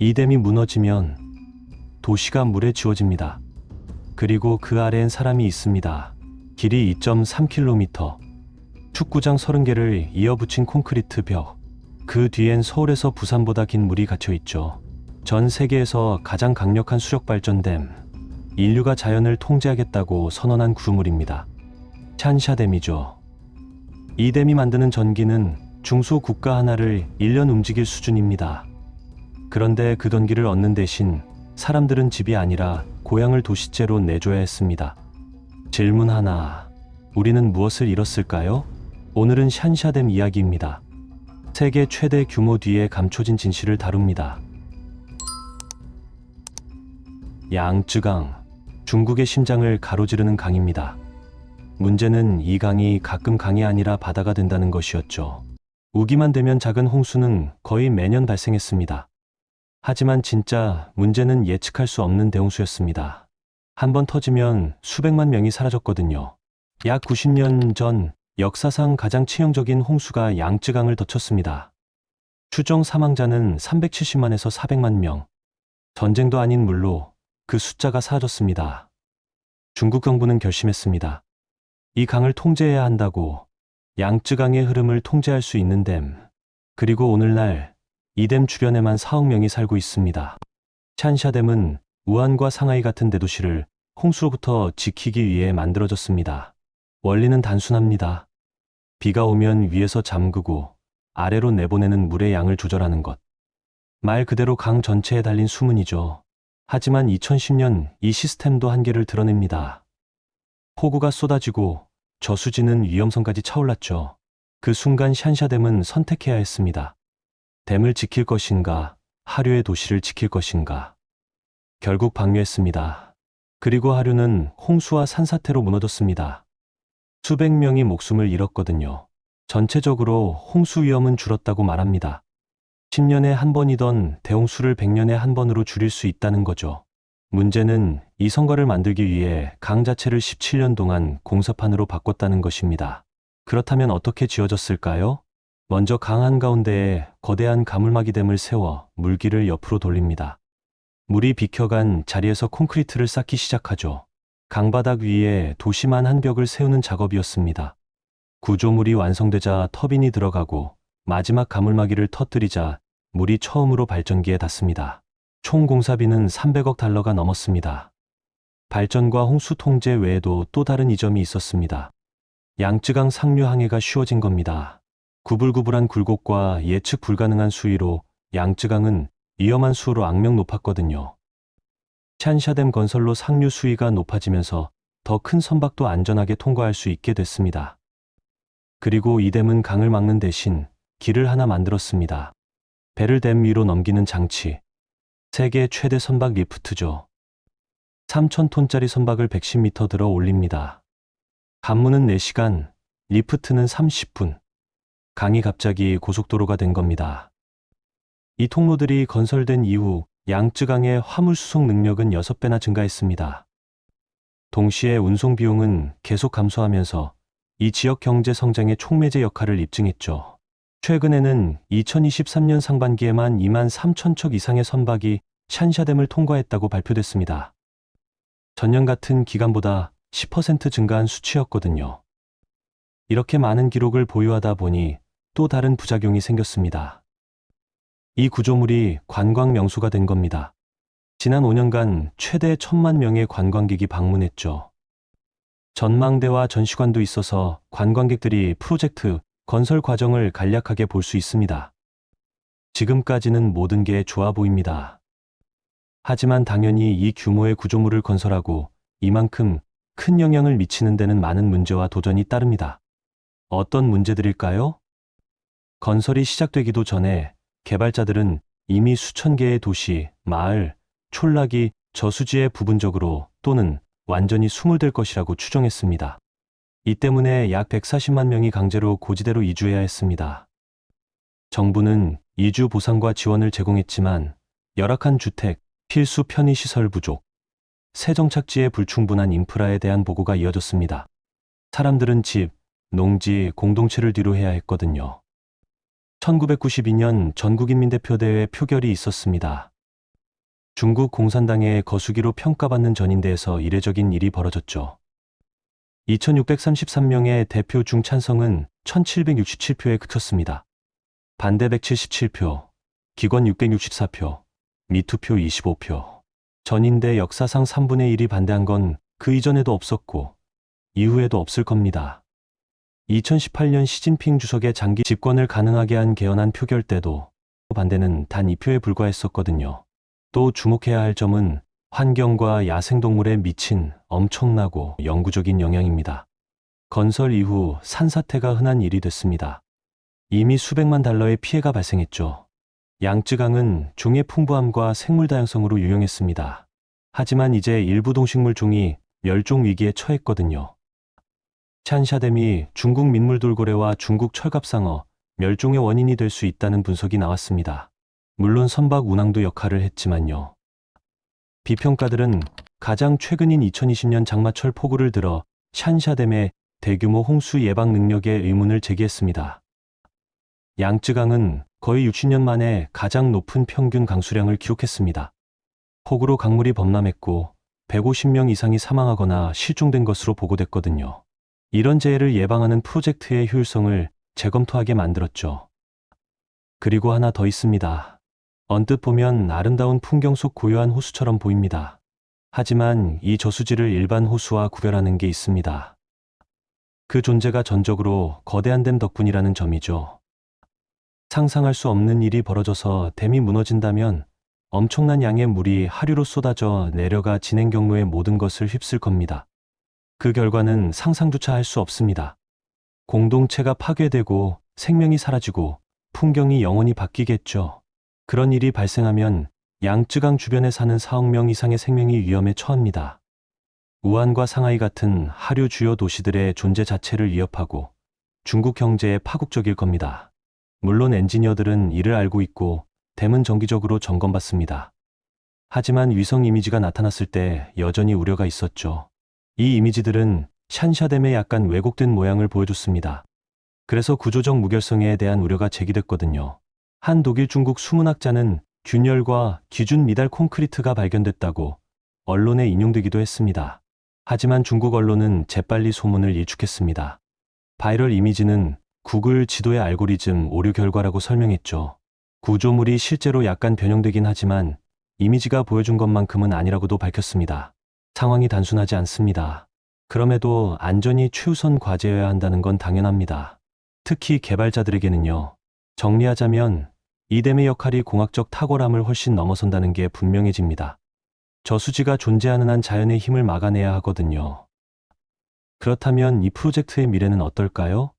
이 댐이 무너지면 도시가 물에 지워집니다. 그리고 그 아래엔 사람이 있습니다. 길이 2.3km. 축구장 30개를 이어붙인 콘크리트 벽. 그 뒤엔 서울에서 부산보다 긴 물이 갇혀 있죠. 전 세계에서 가장 강력한 수력 발전댐. 인류가 자연을 통제하겠다고 선언한 구조물입니다. 찬샤댐이죠. 이 댐이 만드는 전기는 중소 국가 하나를 1년 움직일 수준입니다. 그런데 그 전기를 얻는 대신 사람들은 집이 아니라 고향을 도시째로 내줘야 했습니다. 질문 하나. 우리는 무엇을 잃었을까요? 오늘은 샨샤댐 이야기입니다. 세계 최대 규모 뒤에 감춰진 진실을 다룹니다. 양쯔강. 중국의 심장을 가로지르는 강입니다. 문제는 이 강이 가끔 강이 아니라 바다가 된다는 것이었죠. 우기만 되면 작은 홍수는 거의 매년 발생했습니다. 하지만 진짜 문제는 예측할 수 없는 대홍수였습니다. 한 번 터지면 수백만 명이 사라졌거든요. 약 90년 전 역사상 가장 치명적인 홍수가 양쯔강을 덮쳤습니다. 추정 사망자는 370만에서 400만 명. 전쟁도 아닌 물로 그 숫자가 사라졌습니다. 중국 정부는 결심했습니다. 이 강을 통제해야 한다고 양쯔강의 흐름을 통제할 수 있는 댐. 그리고 오늘날 이댐 주변에만 4억 명이 살고 있습니다. 찬샤댐은 우한과 상하이 같은 대도시를 홍수로부터 지키기 위해 만들어졌습니다. 원리는 단순합니다. 비가 오면 위에서 잠그고 아래로 내보내는 물의 양을 조절하는 것. 말 그대로 강 전체에 달린 수문이죠. 하지만 2010년 이 시스템도 한계를 드러냅니다. 폭우가 쏟아지고 저수지는 위험성까지 차올랐죠. 그 순간 샨샤댐은 선택해야 했습니다. 댐을 지킬 것인가, 하류의 도시를 지킬 것인가. 결국 방류했습니다. 그리고 하류는 홍수와 산사태로 무너졌습니다. 수백 명이 목숨을 잃었거든요. 전체적으로 홍수 위험은 줄었다고 말합니다. 10년에 한 번이던 대홍수를 100년에 한 번으로 줄일 수 있다는 거죠. 문제는 이 성과를 만들기 위해 강 자체를 17년 동안 공사판으로 바꿨다는 것입니다. 그렇다면 어떻게 지어졌을까요? 먼저 강 한가운데에 거대한 가물막이 댐을 세워 물기를 옆으로 돌립니다. 물이 비켜간 자리에서 콘크리트를 쌓기 시작하죠. 강바닥 위에 도심한 한 벽을 세우는 작업이었습니다. 구조물이 완성되자 터빈이 들어가고 마지막 가물막이를 터뜨리자 물이 처음으로 발전기에 닿습니다. 총 공사비는 300억 달러가 넘었습니다. 발전과 홍수 통제 외에도 또 다른 이점이 있었습니다. 양쯔강 상류 항해가 쉬워진 겁니다. 구불구불한 굴곡과 예측 불가능한 수위로 양쯔강은 위험한 수로 악명 높았거든요. 찬샤댐 건설로 상류 수위가 높아지면서 더 큰 선박도 안전하게 통과할 수 있게 됐습니다. 그리고 이 댐은 강을 막는 대신 길을 하나 만들었습니다. 배를 댐 위로 넘기는 장치. 세계 최대 선박 리프트죠. 3,000톤짜리 선박을 110m 들어 올립니다. 간무는 4시간, 리프트는 30분. 강이 갑자기 고속도로가 된 겁니다. 이 통로들이 건설된 이후 양쯔강의 화물 수송 능력은 6배나 증가했습니다. 동시에 운송 비용은 계속 감소하면서 이 지역 경제 성장의 촉매제 역할을 입증했죠. 최근에는 2023년 상반기에만 2만 3천 척 이상의 선박이 샨샤댐을 통과했다고 발표됐습니다. 전년 같은 기간보다 10% 증가한 수치였거든요. 이렇게 많은 기록을 보유하다 보니 또 다른 부작용이 생겼습니다. 이 구조물이 관광 명소가 된 겁니다. 지난 5년간 최대 천만 명의 관광객이 방문했죠. 전망대와 전시관도 있어서 관광객들이 프로젝트 건설 과정을 간략하게 볼 수 있습니다. 지금까지는 모든 게 좋아 보입니다. 하지만 당연히 이 규모의 구조물을 건설하고 이만큼 큰 영향을 미치는 데는 많은 문제와 도전이 따릅니다. 어떤 문제들일까요? 건설이 시작되기도 전에 개발자들은 이미 수천 개의 도시, 마을, 촌락이 저수지에 부분적으로 또는 완전히 수몰될 것이라고 추정했습니다. 이 때문에 약 140만 명이 강제로 고지대로 이주해야 했습니다. 정부는 이주 보상과 지원을 제공했지만 열악한 주택, 필수 편의시설 부족, 세정착지의 불충분한 인프라에 대한 보고가 이어졌습니다. 사람들은 집, 농지, 공동체를 뒤로 해야 했거든요. 1992년 전국인민대표대회 표결이 있었습니다. 중국 공산당의 거수기로 평가받는 전인대에서 이례적인 일이 벌어졌죠. 2633명의 대표 중 찬성은 1767표에 그쳤습니다. 반대 177표, 기권 664표, 미투표 25표. 전인대 역사상 3분의 1이 반대한 건 그 이전에도 없었고 이후에도 없을 겁니다. 2018년 시진핑 주석의 장기 집권을 가능하게 한 개헌안 표결 때도 반대는 단 2표에 불과했었거든요. 또 주목해야 할 점은 환경과 야생동물에 미친 엄청나고 영구적인 영향입니다. 건설 이후 산사태가 흔한 일이 됐습니다. 이미 수백만 달러의 피해가 발생했죠. 양쯔강은 종의 풍부함과 생물 다양성으로 유명했습니다. 하지만 이제 일부 동식물 종이 멸종 위기에 처했거든요. 찬샤댐이 중국 민물돌고래와 중국 철갑상어, 멸종의 원인이 될 수 있다는 분석이 나왔습니다. 물론 선박 운항도 역할을 했지만요. 비평가들은 가장 최근인 2020년 장마철 폭우를 들어 샨샤댐의 대규모 홍수 예방 능력에 의문을 제기했습니다. 양쯔강은 거의 60년 만에 가장 높은 평균 강수량을 기록했습니다. 폭우로 강물이 범람했고 150명 이상이 사망하거나 실종된 것으로 보고됐거든요. 이런 재해를 예방하는 프로젝트의 효율성을 재검토하게 만들었죠. 그리고 하나 더 있습니다. 언뜻 보면 아름다운 풍경 속 고요한 호수처럼 보입니다. 하지만 이 저수지를 일반 호수와 구별하는 게 있습니다. 그 존재가 전적으로 거대한 댐 덕분이라는 점이죠. 상상할 수 없는 일이 벌어져서 댐이 무너진다면 엄청난 양의 물이 하류로 쏟아져 내려가 진행 경로의 모든 것을 휩쓸 겁니다. 그 결과는 상상조차 할 수 없습니다. 공동체가 파괴되고 생명이 사라지고 풍경이 영원히 바뀌겠죠. 그런 일이 발생하면 양쯔강 주변에 사는 4억 명 이상의 생명이 위험에 처합니다. 우한과 상하이 같은 하류 주요 도시들의 존재 자체를 위협하고 중국 경제에 파국적일 겁니다. 물론 엔지니어들은 이를 알고 있고 댐은 정기적으로 점검받습니다. 하지만 위성 이미지가 나타났을 때 여전히 우려가 있었죠. 이 이미지들은 샨샤댐의 약간 왜곡된 모양을 보여줬습니다. 그래서 구조적 무결성에 대한 우려가 제기됐거든요. 한 독일 중국 수문학자는 균열과 기준 미달 콘크리트가 발견됐다고 언론에 인용되기도 했습니다. 하지만 중국 언론은 재빨리 소문을 일축했습니다. 바이럴 이미지는 구글 지도의 알고리즘 오류 결과라고 설명했죠. 구조물이 실제로 약간 변형되긴 하지만 이미지가 보여준 것만큼은 아니라고도 밝혔습니다. 상황이 단순하지 않습니다. 그럼에도 안전이 최우선 과제여야 한다는 건 당연합니다. 특히 개발자들에게는요. 정리하자면 이 댐의 역할이 공학적 탁월함을 훨씬 넘어선다는 게 분명해집니다. 저수지가 존재하는 한 자연의 힘을 막아내야 하거든요. 그렇다면 이 프로젝트의 미래는 어떨까요?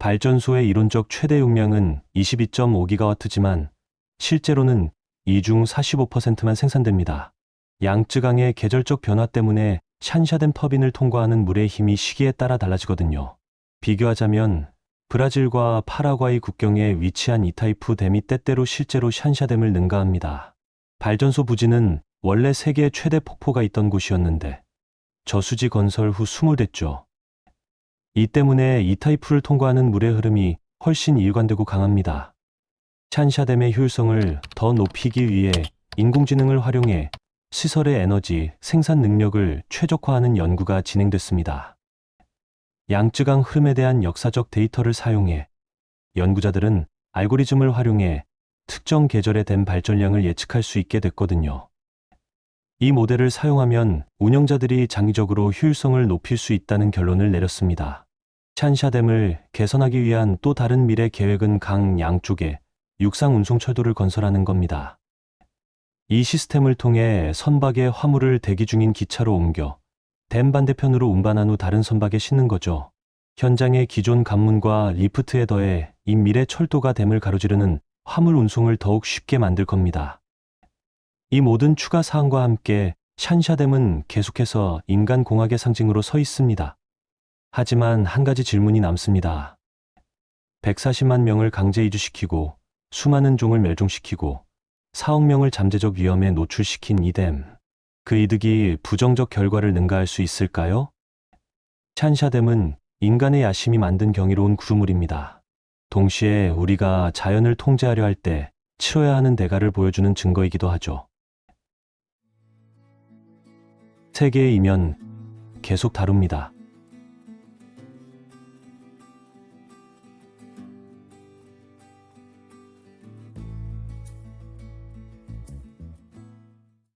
발전소의 이론적 최대 용량은 22.5기가와트지만 실제로는 이중 45%만 생산됩니다. 양쯔강의 계절적 변화 때문에 샨샤댐 터빈을 통과하는 물의 힘이 시기에 따라 달라지거든요. 비교하자면 브라질과 파라과이 국경에 위치한 이타이프 댐이 때때로 실제로 샨샤댐을 능가합니다. 발전소 부지는 원래 세계 최대 폭포가 있던 곳이었는데 저수지 건설 후 수몰됐죠. 이 때문에 이타이프를 통과하는 물의 흐름이 훨씬 일관되고 강합니다. 샨샤댐의 효율성을 더 높이기 위해 인공지능을 활용해 시설의 에너지 생산 능력을 최적화하는 연구가 진행됐습니다. 양쯔강 흐름에 대한 역사적 데이터를 사용해 연구자들은 알고리즘을 활용해 특정 계절의 댐 발전량을 예측할 수 있게 됐거든요. 이 모델을 사용하면 운영자들이 장기적으로 효율성을 높일 수 있다는 결론을 내렸습니다. 샨샤댐을 개선하기 위한 또 다른 미래 계획은 강 양쪽에 육상 운송철도를 건설하는 겁니다. 이 시스템을 통해 선박의 화물을 대기 중인 기차로 옮겨 댐 반대편으로 운반한 후 다른 선박에 싣는 거죠. 현장의 기존 관문과 리프트에 더해 이 미래 철도가 댐을 가로지르는 화물 운송을 더욱 쉽게 만들 겁니다. 이 모든 추가 사항과 함께 샨샤댐은 계속해서 인간 공학의 상징으로 서 있습니다. 하지만 한 가지 질문이 남습니다. 140만 명을 강제 이주시키고 수많은 종을 멸종시키고 사억 명을 잠재적 위험에 노출시킨 이댐. 그 이득이 부정적 결과를 능가할 수 있을까요? 찬샤댐은 인간의 야심이 만든 경이로운 구물입니다. 동시에 우리가 자연을 통제하려 할 때 치러야 하는 대가를 보여주는 증거이기도 하죠. 세계의 이면 계속 다룹니다.